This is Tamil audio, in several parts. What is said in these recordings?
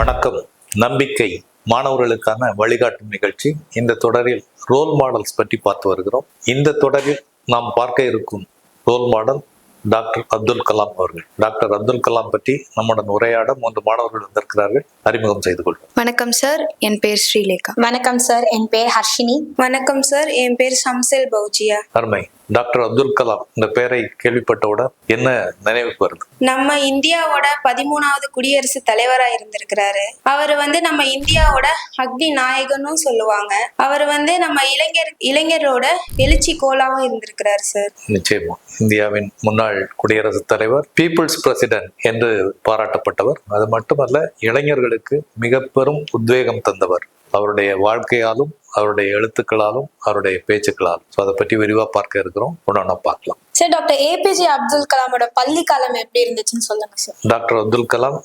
வணக்கம் நம்பிக்கை மாணவர்களுக்கான வழிகாட்டும் நிகழ்ச்சி. இந்த தொடரில் ரோல் மாடல்ஸ் பற்றி பார்த்து வருகிறோம். இந்த தொடரில் நாம் பார்க்க இருக்கும் role model doctor Abdul Kalam அவர்கள். டாக்டர் அப்துல் கலாம் பற்றி நம்முடன் உரையாட மூன்று மாணவர்கள் வந்திருக்கிறார்கள். அறிமுகம் செய்து கொள்வோம். வணக்கம் சார் என் பேர் ஸ்ரீலேகா. வணக்கம் சார் என் பேர் ஹர்ஷினி. வணக்கம் சார் என் பேர் ஷம்சேல் பௌஜியா அருமை. டாக்டர் அப்துல் கலாம் இந்த பெயரை கேள்விப்பட்டவுடன் என்ன நினைவுக்கு வருது? நம்ம இந்தியாவோட பதிமூணாவது குடியரசுத் தலைவரா இருந்திருக்கிறாரு. அவர் வந்து நம்ம இந்தியாவோட அக்னி நாயகனும் சொல்லுவாங்க. அவர் வந்து நம்ம இளைஞர் இளைஞரோட எழுச்சி கோலாவும் இருந்திருக்கிறாரு சார் நிச்சயமா. இந்தியாவின் முன்னாள் குடியரசுத் தலைவர் பீப்புள்ஸ் பிரசிடென்ட் என்று பாராட்டப்பட்டவர். அது மட்டுமல்ல இளைஞர்களுக்கு மிக பெரும் உத்வேகம் தந்தவர். அவருடைய வாழ்க்கையாலும் அவருடைய எழுத்துக்களாலும் அவருடைய பேச்சுக்களாலும். ஸோ அதை பற்றி விரிவா பார்க்க இருக்கிறோம். ஒன்று பார்க்கலாம். சார் டாக்டர் ஏபிஜே அப்துல் கலாமோட பள்ளி காலம் எப்படி இருந்துச்சுன்னு சொல்லுங்க sir doctor Abdul Kalam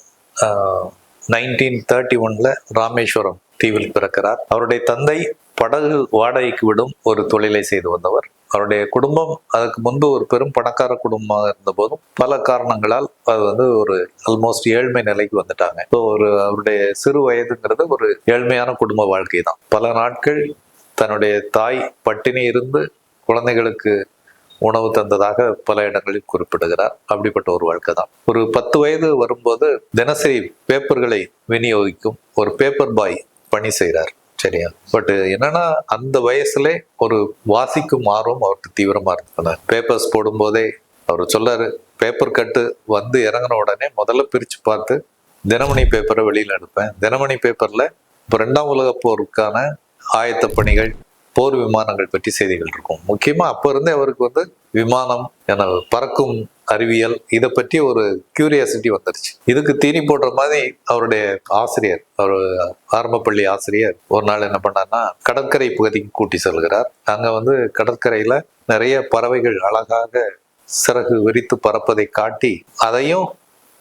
nineteen thirty ஒன்ல ராமேஸ்வரம் தீவில் பிறக்கிறார். அவருடைய தந்தை படகு வாடகைக்கு விடும் ஒரு தொழிலை செய்து வந்தவர். அவருடைய குடும்பம் அதுக்கு முன்பு ஒரு பெரும் பணக்கார குடும்பமாக இருந்த போதும் பல காரணங்களால் அது வந்து ஒரு ஆல்மோஸ்ட் ஏழ்மை நிலைக்கு வந்துட்டாங்க. ஸோ ஒரு அவருடைய சிறு வயதுங்கிறது ஒரு ஏழ்மையான குடும்ப வாழ்க்கை தான். பல நாட்கள் தன்னுடைய தாய் பட்டினி இருந்து குழந்தைகளுக்கு உணவு தந்ததாக பல இடங்களில் குறிப்பிடுகிறார். அப்படிப்பட்ட ஒரு வாழ்க்கை தான். ஒரு பத்து வயது வரும்போது தினசரி பேப்பர்களை விநியோகிக்கும் ஒரு பேப்பர் பாய் பணி செய்கிறார். சரியா? பட் என்னன்னா அந்த வயசுல ஒரு வாசிக்கும் ஆர்வம் அவருக்கு தீவிரமா இருந்தது பேப்பர்ஸ் போடும்போதே அவர் சொல்லாரு பேப்பர் கட்டு வந்து இறங்கின உடனே முதல்ல பிரிச்சு பார்த்து தினமணி பேப்பரை வெளியில எடுப்பேன். தினமணி பேப்பர்ல இப்போ ரெண்டாம் உலக போருக்கான ஆயத்த பணிகள் போர் விமானங்கள் பற்றி செய்திகள் இருக்கும். முக்கியமா அப்ப இருந்தே அவருக்கு வந்து விமானம் என பறக்கும் அறிவியல் இதை பற்றி ஒரு கியூரியாசிட்டி வந்துருச்சு. இதுக்கு தீனி போடுற மாதிரி அவருடைய ஆசிரியர் அவர் ஆரம்பப்பள்ளி ஆசிரியர் ஒரு நாள் என்ன பண்ணார்னா கடற்கரை பகுதிக்கு கூட்டி செல்கிறார். அங்கே வந்து கடற்கரையில் நிறைய பறவைகள் அழகாக சிறகு விரித்து பறப்பதை காட்டி அதையும்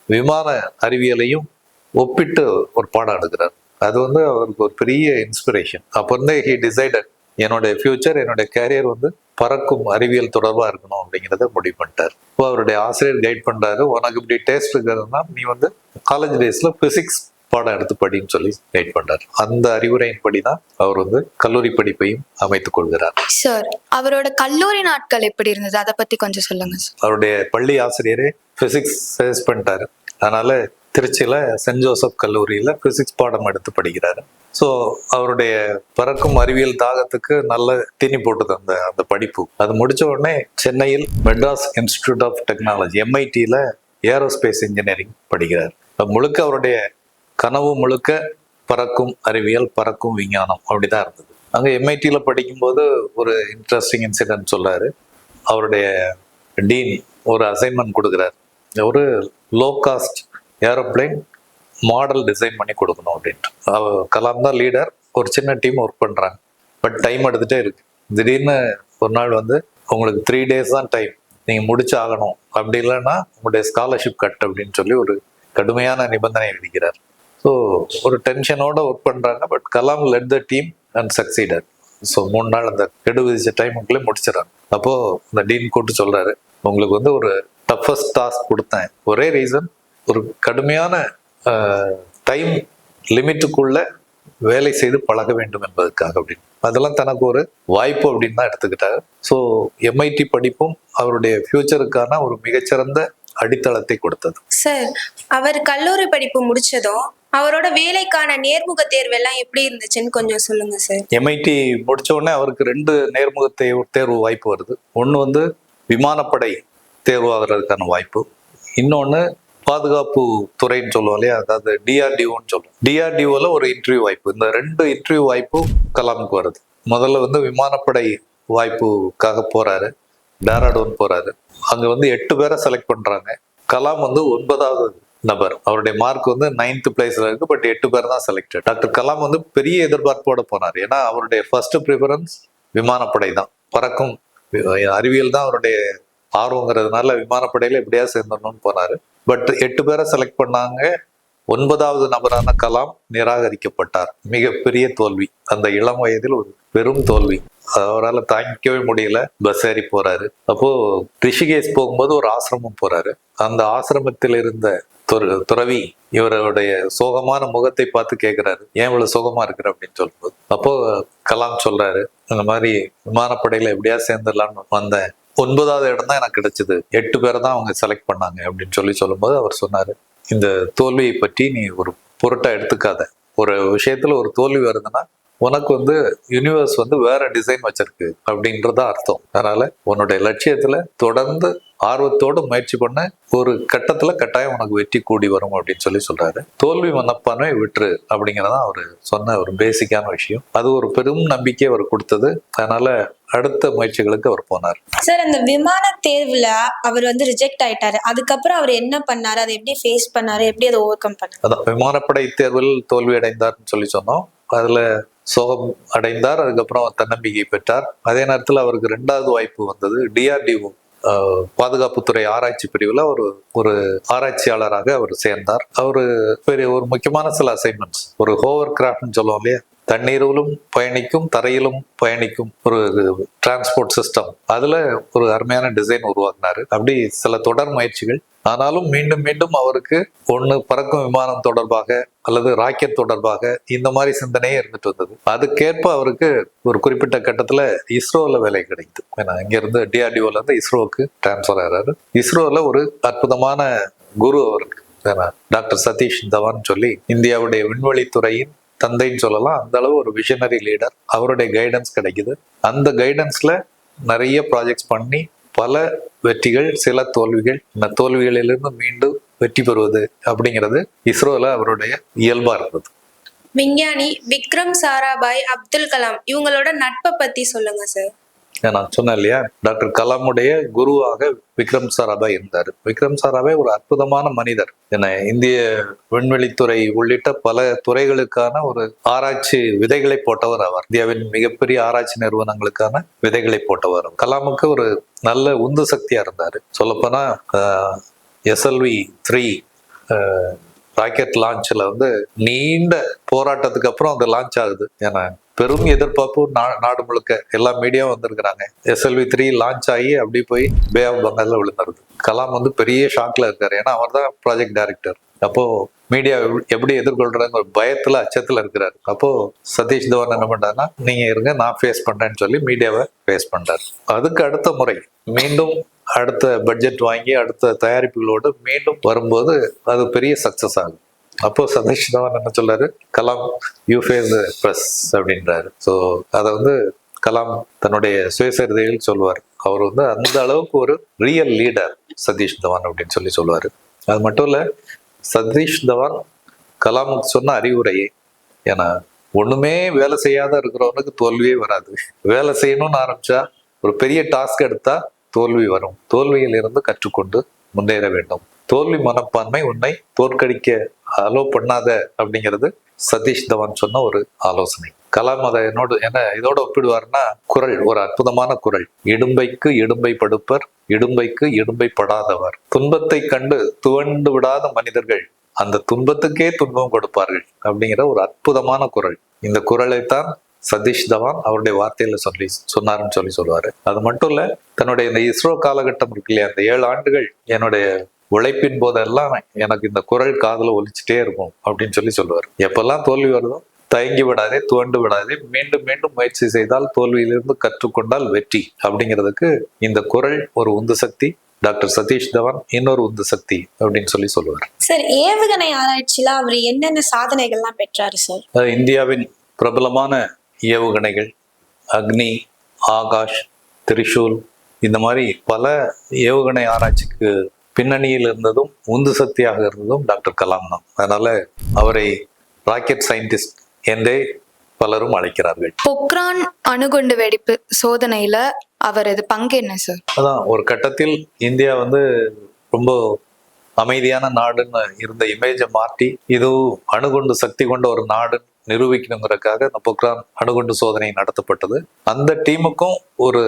விமான அறிவியலையும் ஒப்பிட்டு ஒரு பாடம் எடுக்கிறார். அது வந்து அவருக்கு ஒரு பெரிய இன்ஸ்பிரேஷன் அப்போ வந்து ஹி டிசைடட் என்னுடைய ஃபியூச்சர் என்னுடைய கேரியர் வந்து பறக்கும் அறிவியல் தொடர்பா இருக்கணும் அப்படிங்கிறத முடிவு பண்ணிட்டார். இப்போ அவருடைய ஆசிரியர் கைட் பண்றாரு. உனக்கு இப்படி டேஸ்ட் இருக்கிறதுனா நீ வந்து காலேஜ் டேஸ்ல பிசிக்ஸ் பாடம் எடுத்து படின்னு சொல்லி கைட் பண்றாரு. அந்த அறிவுரையின்படி தான் அவர் வந்து கல்லூரி படிப்பையும் அமைத்துக் கொள்கிறார். சார் அவரோட கல்லூரி நாட்கள் எப்படி இருந்தது? அதை பத்தி கொஞ்சம் சொல்லுங்க சார் அவருடைய பள்ளி ஆசிரியரே பிசிக்ஸ் சஜஸ்ட் பண்ணிட்டாரு. அதனால திருச்சியில் சென்ட் ஜோசப் கல்லூரியில் பிசிக்ஸ் பாடம் எடுத்து படிக்கிறாரு. ஸோ அவருடைய பறக்கும் அறிவியல் தாகத்துக்கு நல்ல தீனி போட்டது அந்த அந்த படிப்பு. அது முடித்த உடனே சென்னையில் மெட்ராஸ் இன்ஸ்டிடியூட் ஆஃப் டெக்னாலஜி எம்ஐடியில் ஏரோஸ்பேஸ் இன்ஜினியரிங் படிக்கிறார். முழுக்க அவருடைய கனவு முழுக்க பறக்கும் அறிவியல் பறக்கும் விஞ்ஞானம் அப்படி தான் இருந்தது. அங்கே எம்ஐடியில் படிக்கும்போது ஒரு இன்ட்ரெஸ்டிங் இன்சிடென்ட் சொல்லாரு அவருடைய டீன் ஒரு அசைன்மெண்ட் கொடுக்குறாரு. ஒரு low cost aeroplane model design பண்ணி கொடுக்கணும் அப்படின்ட்டு. கலாம் தான் லீடர் ஒரு சின்ன டீம் ஒர்க் பண்ணுறாங்க பட் டைம் எடுத்துகிட்டே இருக்கு. திடீர்னு ஒரு நாள் வந்து உங்களுக்கு த்ரீ டேஸ் தான் டைம் நீங்கள் முடிச்சு ஆகணும். அப்படி இல்லைன்னா உங்களுடைய ஸ்காலர்ஷிப் கட் அப்படின்னு சொல்லி ஒரு கடுமையான நிபந்தனை விதிக்கிறார். ஸோ ஒரு டென்ஷனோட ஒர்க் பண்ணுறாங்க but Kalam led the team and succeeded so மூணு நாள் அந்த கெடு விதிச்ச டைமுக்குள்ளே முடிச்சிடறாங்க. அப்போது அந்த டீன் கூப்பிட்டு சொல்கிறாரு உங்களுக்கு வந்து ஒரு டஃபஸ்ட் டாஸ்க் கொடுத்தேன். ஒரே ரீசன் ஒரு கடுமையான டைம் லிமிட்டுக்குள்ள வேலை செய்து பழக வேண்டும் என்பதற்காக அப்படின்னு. அதெல்லாம் தனக்கு ஒரு வாய்ப்பு அப்படின்னு தான் எடுத்துக்கிட்டாரு. ஸோ எம்ஐடி படிப்பும் அவருடைய ஃபியூச்சருக்கான ஒரு மிகச்சிறந்த அடித்தளத்தை கொடுத்தது. சார் அவர் கல்லூரி படிப்பு முடிச்சதும் அவரோட வேலைக்கான நேர்முக தேர்வு எல்லாம் எப்படி இருந்துச்சுன்னு கொஞ்சம் சொல்லுங்க சார் எம்ஐடி முடிச்ச உடனே அவருக்கு ரெண்டு நேர்முக தேர்வு தேர்வு வாய்ப்பு வருது. ஒன்று வந்து விமானப்படை தேர்வாகிறதுக்கான வாய்ப்பு. இன்னொன்று பாதுகாப்பு துறைன்னு சொல்லுவோம் இல்லையா? அதாவது டிஆர்டிஓன்னு சொல்லுவோம். டிஆர்டிஓல ஒரு இன்டர்வியூ வாய்ப்பு. இந்த ரெண்டு இன்டர்வியூ வாய்ப்பும் கலாமுக்கு வருது. முதல்ல வந்து விமானப்படை வாய்ப்புக்காக போறாரு. டேராடோன் போறாரு. அங்க வந்து எட்டு பேரை செலக்ட் பண்றாங்க. கலாம் வந்து ஒன்பதாவது நபர். அவருடைய மார்க் வந்து நைன்த் பிளேஸ்ல இருக்கு பட் எட்டு பேர் தான் செலக்டட் டாக்டர் கலாம் வந்து பெரிய எதிர்பார்ப்போட போனார். ஏன்னா அவருடைய ஃபர்ஸ்ட் ப்ரிஃபரன்ஸ் விமானப்படை தான். பறக்கும் அறிவியல் தான் அவருடைய ஆர்வங்கிறதுனால விமானப்படையில் எப்படியா சேர்ந்துடணும்னு போனார். பட் எட்டு பேரை செலக்ட் பண்ணாங்க. ஒன்பதாவது நபரான கலாம் நிராகரிக்கப்பட்டார். மிகப்பெரிய தோல்வி. அந்த இளம் வயதில் ஒரு பெரும் தோல்வி. அவரால் தாங்கிக்கவே முடியல. பஸ் ஏறி போறாரு. அப்போ ரிஷிகேஷ் போகும்போது ஒரு ஆசிரமம் போறாரு. அந்த ஆசிரமத்தில் இருந்த துற- துறவி இவருடைய சோகமான முகத்தை பார்த்து கேட்கிறாரு ஏன் இவ்வளவு சோகமா இருக்கிற? அப்படின்னு சொல்லும்போது. அப்போ கலாம் சொல்றாரு இந்த மாதிரி விமானப்படையில எப்படியா சேர்ந்துடலாம்னு வந்தேன். ஒன்பதாவது இடம் தான் எனக்கு கிடைச்சது. எட்டு பேரை தான் அவங்க செலக்ட் பண்ணாங்க அப்படின்னு சொல்லி சொல்லும்போது அவர் சொன்னார் இந்த தோல்வியை பற்றி நீ ஒரு பொருட்டாக எடுத்துக்காத. ஒரு விஷயத்தில் ஒரு தோல்வி வருதுன்னா உனக்கு வந்து யூனிவர்ஸ் வந்து வேற டிசைன் வச்சிருக்கு அப்படின்றத அர்த்தம். அதனால உன்னுடைய லட்சியத்துல தொடர்ந்து ஆர்வத்தோடு முயற்சி பண்ண. ஒரு கட்டத்துல கட்டாயம் உனக்கு வெற்றி கூடி வரும் அப்படின்னு சொல்லி சொல்றாரு. தோல்வி மனப்பான்மை விட்டுரு அப்படிங்கறதா அவர் சொன்ன ஒரு பேசிக்கான விஷயம். அது ஒரு பெரும் நம்பிக்கை அவர் கொடுத்தது. அதனால அடுத்த முயற்சிகளுக்கு அவர் போனார். சார் அந்த விமான தேர்வுல அவர் வந்து ரிஜெக்ட் ஆயிட்டாரு. அதுக்கப்புறம் அவர் என்ன பண்ணாரு? அதை எப்படி ஃபேஸ் பண்ணாரு? எப்படி அதை ஓவர் கம் பண்ணாரு? அதான் விமானப்படை தேர்வில் தோல்வி அடைந்தார்னு சொல்லி சொன்னோம். அதில் சோகம் அடைந்தார் அதுக்கப்புறம் தன்னம்பிக்கை பெற்றார். அதே நேரத்தில் அவருக்கு ரெண்டாவது வாய்ப்பு வந்தது. டிஆர்டிஓ பாதுகாப்புத்துறை ஆராய்ச்சி பிரிவில் ஒரு ஒரு ஆராய்ச்சியாளராக அவர் சேர்ந்தார். அவர் பெரிய ஒரு முக்கியமான சில அசைன்மெண்ட்ஸ் ஒரு ஹோவர் கிராஃப்ட்னு சொல்லுவோம் இல்லையா? தண்ணீரிலும் பயணிக்கும் தரையிலும் பயணிக்கும் ஒரு டிரான்ஸ்போர்ட் சிஸ்டம் அதில் ஒரு அருமையான டிசைன் உருவாக்குனாரு. அப்படி சில தொடர் முயற்சிகள் ஆனாலும் மீண்டும் மீண்டும் அவருக்கு ஒன்று பறக்கும் விமானம் தொடர்பாக அல்லது ராக்கெட் தொடர்பாக இந்த மாதிரி சிந்தனையே இருந்துட்டு வந்தது. அதுக்கேற்ப அவருக்கு ஒரு குறிப்பிட்ட கட்டத்தில் இஸ்ரோவில் வேலை கிடைக்குது ஏன்னா இங்கேருந்து டிஆர்டிஓலேருந்து டிஆர்டிஓல இருந்து இஸ்ரோவுக்கு டிரான்ஸ்ஃபர் ஆகிறாரு இஸ்ரோவில் ஒரு அற்புதமான குரு அவருக்கு. ஏன்னா டாக்டர் சதீஷ் தவான் சொல்லி இந்தியாவுடைய விண்வெளித்துறையின் தந்தைன்னு சொல்லலாம். அந்த அளவு ஒரு விஷனரி லீடர் அவருடைய கைடன்ஸ் கிடைக்குது. அந்த கைடன்ஸ்ல நிறைய ப்ராஜெக்ட்ஸ் பண்ணி பல வெற்றிகள் சில தோல்விகள் இந்த தோல்விகளிலிருந்து மீண்டும் வெற்றி பெறுவது அப்படிங்கிறது இஸ்ரோல அவருடைய இயல்பா இருந்தது. விஞ்ஞானி விக்ரம் சாராபாய் அப்துல் கலாம் இவங்களோட நட்பை பத்தி சொல்லுங்க சார் நான் சொன்னேன் இல்லையா? டாக்டர் கலாமுடைய குருவாக விக்ரம் சாராபாய் இருந்தார். விக்ரம் சாராபாய் ஒரு அற்புதமான மனிதர். என இந்திய விண்வெளித்துறை உள்ளிட்ட பல துறைகளுக்கான ஒரு ஆராய்ச்சி விதைகளை போட்டவர் அவர். இந்தியாவின் மிகப்பெரிய ஆராய்ச்சி நிறுவனங்களுக்கான விதைகளை போட்டவர் கலாமுக்கு ஒரு நல்ல உந்து சக்தியா இருந்தார். சொல்லப்போனா எஸ்எல்வி த்ரீ ராக்கெட் லான்ச்சில் வந்து நீண்ட போராட்டத்துக்கு அப்புறம் அது லான்ச் ஆகுது. ஏன்னா பெரும் எதிர்பார்ப்பு நா- நாடு முழுக்க எல்லா மீடியாவும் வந்திருக்கிறாங்க. எஸ்எல்வி த்ரீ லான்ச் ஆகி அப்படி போய் பே ஆஃப் பங்காலில் விழுந்துருது. கலாம் வந்து பெரிய ஷாக்ல இருக்காரு. ஏன்னா அவர் தான் ப்ராஜெக்ட் டைரக்டர் அப்போ மீடியா எப்படி எதிர்கொள்றாங்க ஒரு பயத்துல அச்சத்துல இருக்கிறாரு. அப்போ சதீஷ் தவான் என்ன பண்றாருன்னா நீங்க இருங்க நான் ஃபேஸ் பண்றேன்னு சொல்லி மீடியாவை ஃபேஸ் பண்றாரு. அதுக்கு அடுத்த முறை மீண்டும் அடுத்த பட்ஜெட் வாங்கி அடுத்த தயாரிப்புகளோடு மீண்டும் வரும்போது அது பெரிய சக்ஸஸ் ஆகும். அப்போ சதீஷ் தவான் என்ன சொல்றாரு? கலாம் யூ ஃபேஸ் ப்ரெஸ் அப்படின்றாரு. ஸோ அதை வந்து கலாம் தன்னுடைய சுயசரிதையில் சொல்லுவார் அவர் வந்து அந்த அளவுக்கு ஒரு ரியல் லீடர் சதீஷ் தவான் அப்படின்னு சொல்லி சொல்லுவார் அது மட்டும் இல்லை சதீஷ் தவான் கலாமுக்கு சொன்ன அறிவுரையே ஏன்னா ஒண்ணுமே வேலை செய்யாத இருக்கிறவனுக்கு தோல்வியே வராது. வேலை செய்யணும்னு ஆரம்பிச்சா ஒரு பெரிய டாஸ்க் எடுத்தா தோல்வி வரும். தோல்வியில் இருந்து கற்றுக்கொண்டு முன்னேற வேண்டும். தோல்வி மனப்பான்மை உன்னை தோற்கடிக்க அலோ பண்ணாத அப்படிங்கிறது சதீஷ் தவான் சொன்ன ஒரு ஆலோசனை. கலாம் அதை என்னோட என்ன இதோட ஒப்பிடுவார்னா குரல் ஒரு அற்புதமான குரல். இடும்பைக்கு இடும்பை படுப்பர் இடும்பைக்கு இடும்பை படாதவர். துன்பத்தை கண்டு துவண்டு விடாத மனிதர்கள் அந்த துன்பத்துக்கே துன்பம் கொடுப்பார்கள் அப்படிங்கிற ஒரு அற்புதமான குரல். இந்த குரலைத்தான் சதீஷ் தவான் அவருடைய வார்த்தையில சொல்லி சொன்னாருன்னு சொல்லி சொல்லுவாரு. அது மட்டும் இல்ல தன்னுடைய இந்த இஸ்ரோ காலகட்டம் இருக்கு இல்லையா அந்த ஏழு ஆண்டுகள் என்னுடைய உழைப்பின் போதெல்லாம் எனக்கு இந்த குரல் காதுல ஒலிச்சுட்டே இருக்கும் அப்படின்னு சொல்லி சொல்லுவார். எப்பெல்லாம் தோல்வி வருதோ தயங்கி விடாதே துவண்டு விடாதே மீண்டும் மீண்டும் முயற்சி செய்தால் தோல்வியிலிருந்து கற்றுக்கொண்டால் வெற்றி அப்படிங்கிறதுக்கு இந்த குரல் ஒரு உந்து சக்தி டாக்டர் சதீஷ் தவான் இன்னொரு உந்து சக்தி அப்படின்னு சொல்லி சொல்லுவார். சார் ஏவுகணை ஆராய்ச்சியில அவர் என்னென்ன சாதனைகள்லாம் பெற்றாரு சார்? இந்தியாவின் பிரபலமான ஏவுகணைகள் அக்னி ஆகாஷ் திரிஷூல் இந்த மாதிரி பல ஏவுகணை ஆராய்ச்சிக்கு பின்னணியில் இருந்ததும் உந்து சக்தியாக இருந்ததும் டாக்டர் கலாம் தான். அதனால அவரை ராக்கெட் சயின்டிஸ்ட் என்றே பலரும் அழைக்கிறார்கள். பொக்ரான் அணுகுண்டு வெடிப்பு சோதனையில அவரது பங்கு என்ன சார்? அதான் ஒரு கட்டத்தில் இந்தியா வந்து ரொம்ப அமைதியான நாடுன்னு இருந்த இமேஜை மாற்றி இது அணுகுண்டு சக்தி கொண்ட ஒரு நாடு நிரூபிக்கணுங்கிறதுக்காக இந்த பொக்ரான் அணுகுண்டு சோதனை நடத்தப்பட்டது. அந்த டீமுக்கும் ஒரு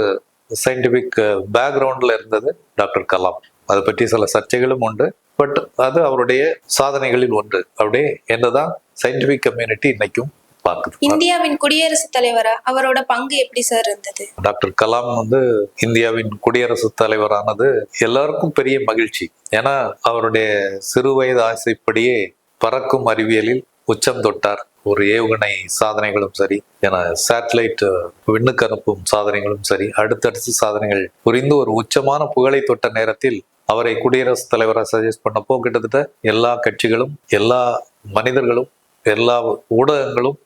சயின்டிபிக் பேக்ரவுண்டில் இருந்தது டாக்டர் கலாம். அதை பற்றி சில சர்ச்சைகளும் உண்டு. பட் அது அவருடைய சாதனைகளில் ஒன்று. அப்படியே என்னதான் சயின்டிபிக் கம்யூனிட்டி இன்னைக்கும் பார்க்குது இந்தியாவின் குடியரசுத் தலைவரா? அவரோட பங்கு எப்படி சார் இருந்தது? டாக்டர் கலாம் வந்து இந்தியாவின் குடியரசுத் தலைவரானது எல்லாருக்கும் பெரிய மகிழ்ச்சி. ஏன்னா அவருடைய சிறு வயது ஆசைப்படியே பறக்கும் அறிவியலில் உச்சம் தொட்டார். ஒரு ஏவுகணை சாதனைகளும் சரி என சேட்டலைட் விண்ணுக்கு அனுப்பும் சாதனைகளும் சரி அடுத்தடுத்து சாதனைகள் புரிந்து ஒரு உச்சமான புகழை தொட்ட நேரத்தில் அவரை குடியரசுத் தலைவராக சஜஸ்ட் பண்ணப்போ கிட்டத்தட்ட எல்லா கட்சிகளும் எல்லா மனிதர்களும் எல்லா ஊடகங்களும்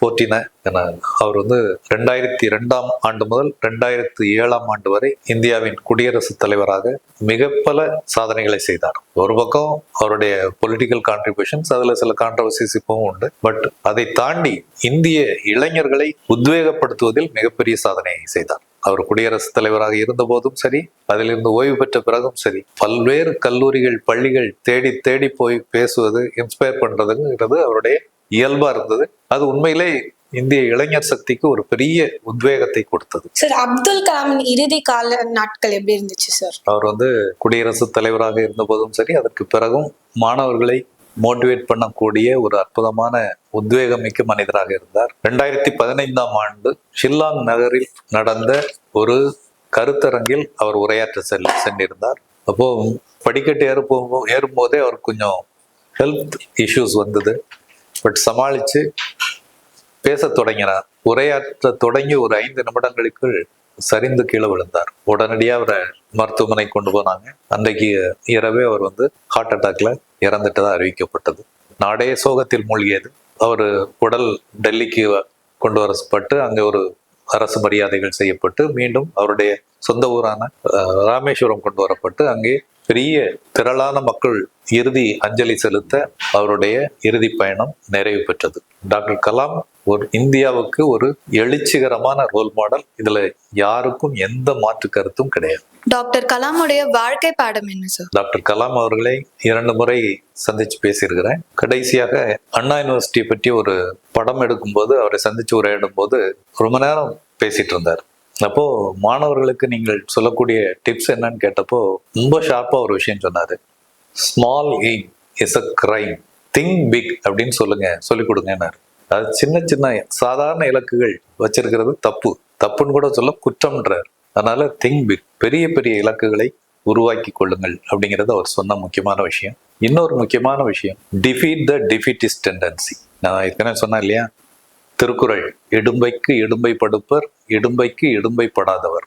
போற்றின என அவர் வந்து ரெண்டாயிரத்தி ரெண்டாம் ஆண்டு முதல் ரெண்டாயிரத்தி ஏழாம் ஆண்டு வரை இந்தியாவின் குடியரசுத் தலைவராக மிக பல சாதனைகளை செய்தார். ஒரு பக்கம் அவருடைய பொலிட்டிக்கல் கான்ட்ரிபியூஷன்ஸ் அதுல சில கான்ட்ரவர்சிஸ் இப்பவும் உண்டு. பட் அதை தாண்டி இந்திய இளைஞர்களை உத்வேகப்படுத்துவதில் மிகப்பெரிய சாதனையை செய்தார். அவர் குடியரசுத் தலைவராக இருந்த போதும் சரி அதிலிருந்து ஓய்வு பெற்ற பிறகும் சரி பல்வேறு கல்லூரிகள் பள்ளிகள் தேடி தேடி போய் பேசுவது இன்ஸ்பயர் பண்றதுங்கிறது அவருடைய இயல்பா இருந்தது. அது உண்மையிலே இந்திய இளைஞர் சக்திக்கு ஒரு பெரிய உத்வேகத்தை கொடுத்தது. சார் அப்துல் கலாமின் இறுதி கால நாட்கள் எப்படி இருந்துச்சு சார் அவர் வந்து குடியரசுத் தலைவராக இருந்த போதும் சரி அதற்கு பிறகும் மாணவர்களை மோட்டிவேட் பண்ணக்கூடிய ஒரு அற்புதமான உத்வேகமிக்க மனிதராக இருந்தார். ரெண்டாயிரத்தி பதினைந்தாம் ஆண்டு ஷில்லாங் நகரில் நடந்த ஒரு கருத்தரங்கில் அவர் உரையாற்ற செல் சென்றிருந்தார். அப்போ படிக்கட்டு ஏறும் ஏறும்போதே அவருக்கு கொஞ்சம் ஹெல்த் இஷ்யூஸ் வந்தது. பட் சமாளித்து பேசத் தொடங்கினார். உரையாற்ற தொடங்கி ஒரு ஐந்து நிமிடங்களுக்குள் சரிந்து கீழே விழுந்தார். உடனடியாக அவரை மருத்துவமனை கொண்டு போனாங்க. அன்றைக்கு இரவே அவர் வந்து ஹார்ட் அட்டாக்ல இறந்துட்டதாக அறிவிக்கப்பட்டது. நாடே சோகத்தில் மூழ்கியது. அவர் உடல் டெல்லிக்கு கொண்டு வரப்பட்டு அங்கே ஒரு அரசு மரியாதைகள் செய்யப்பட்டு மீண்டும் அவருடைய சொந்த ஊரான ராமேஸ்வரம் கொண்டு வரப்பட்டு அங்கே பெரிய திரளான மக்கள் இறுதி அஞ்சலி செலுத்த அவருடைய இறுதி பயணம் நிறைவு பெற்றது. டாக்டர் கலாம் ஒரு இந்தியாவுக்கு ஒரு எழுச்சிகரமான ரோல் மாடல் இதுல யாருக்கும் எந்த மாற்று கருத்தும் கிடையாது. டாக்டர் கலாமுடைய வாழ்க்கை பாடம் என்ன சார் டாக்டர் கலாம் அவர்களை இரண்டு முறை சந்திச்சு பேசியிருக்கிறேன். கடைசியாக அண்ணா யூனிவர்சிட்டியை பற்றி ஒரு படம் எடுக்கும்போது அவரை சந்திச்சு உரையாடும் போது ரொம்ப நேரம் பேசிட்டு இருந்தார். அப்போ மாணவர்களுக்கு நீங்கள் சொல்லக்கூடிய டிப்ஸ் என்னன்னு கேட்டப்போ ரொம்ப ஷார்ப்பா ஒரு விஷயம் சொன்னாரு. Small aim is a crime think big அப்படின்னு சொல்லுங்க சொல்லிக் கொடுங்கன்னாரு. அது சின்ன சின்ன சாதாரண இலக்குகள் வச்சிருக்கிறது தப்பு. தப்புன்னு கூட சொல்ல குற்றம்ன்றார். அதனால திங்க் பிக் பெரிய பெரிய இலக்குகளை உருவாக்கி கொள்ளுங்கள் அப்படிங்கிறது அவர் சொன்ன முக்கியமான விஷயம். இன்னொரு முக்கியமான விஷயம் டிஃபீட் த டிஃபிட்டிஸ் டெண்டன்சி நான் ஏற்கனவே சொன்னேன் இல்லையா? திருக்குறள் இடும்பைக்கு இடும்பை படுப்பர் இடும்பைக்கு இடும்பை படாதவர்.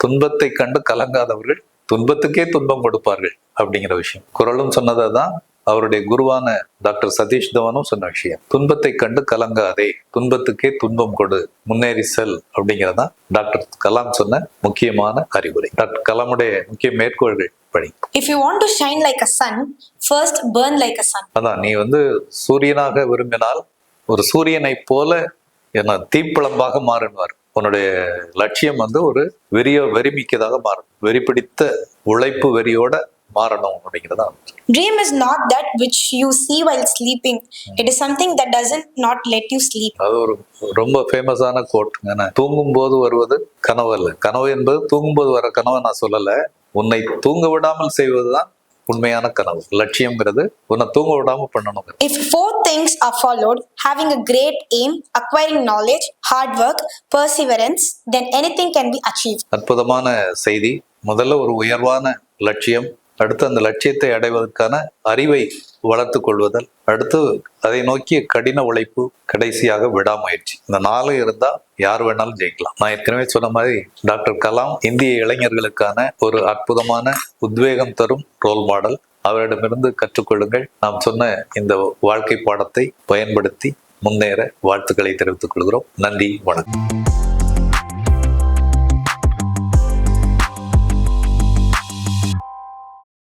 துன்பத்தை கண்டு கலங்காதவர்கள் துன்பத்துக்கே துன்பம் கொடுப்பார்கள் அப்படிங்கிற விஷயம். குரலும் சொன்னதை தான் அவருடைய குருவான டாக்டர் சதீஷ் தவனும் சொன்ன விஷயம். துன்பத்தை கண்டு கலங்காதே துன்பத்துக்கே துன்பம் கொடு முன்னேறி செல் அப்படிங்கிறதா டாக்டர் கலாம் சொன்ன முக்கியமான அறிவுரை. டாக்டர் கலாமுடைய முக்கிய மேற்கோள்கள் படி. If you want to shine like a sun first burn like a sun அதான் நீ வந்து சூரியனாக விரும்பினால் ஒரு சூரியனை போல என்ன தீப்பிழம்பாக மாறுவார் உன்னுடைய லட்சியம் வந்து ஒரு வெறிய வெறிமிக்கதாக மாறும். வெறி பிடித்த உழைப்பு வெறியோட மாறணும் அப்படிங்கிறதா Dream is not that which you see while sleeping. It is something that doesn't not let you sleep. அது ஒரு ரொம்ப ஃபேமஸான கோட் தூங்கும் போது வருவது கனவு அல்ல. கனவு என்பது தூங்கும் போது வர கனவை நான் சொல்லல. உன்னை தூங்க விடாமல் செய்வதுதான் உண்மையான கனவு லட்சியம்ங்கிறது உன்னை தூங்க விடாம பண்ணணும் If four things are followed having a great aim, acquiring knowledge, hard work, perseverance then anything can be achieved. அற்புதமான செய்தி முதல்ல ஒரு உயர்வான லட்சியம் அடுத்து அந்த லட்சியத்தை அடைவதற்கான அறிவை வளர்த்து கொள்வதல் அடுத்து அதை நோக்கிய கடின உழைப்பு கடைசியாக விடாமுயற்சி. இந்த நாலு இருந்தா யார் வேணாலும் ஜெயிக்கலாம். நான் ஏற்கனவே சொன்ன மாதிரி டாக்டர் கலாம் இந்திய இளைஞர்களுக்கான ஒரு அற்புதமான உத்வேகம் தரும் ரோல் மாடல் அவரிடமிருந்து கற்றுக்கொள்ளுங்கள். நாம் சொன்ன இந்த வாழ்க்கை பாடத்தை பயன்படுத்தி முன்னேற வாழ்த்துக்களை தெரிவித்துக் கொள்கிறோம். நன்றி வணக்கம்.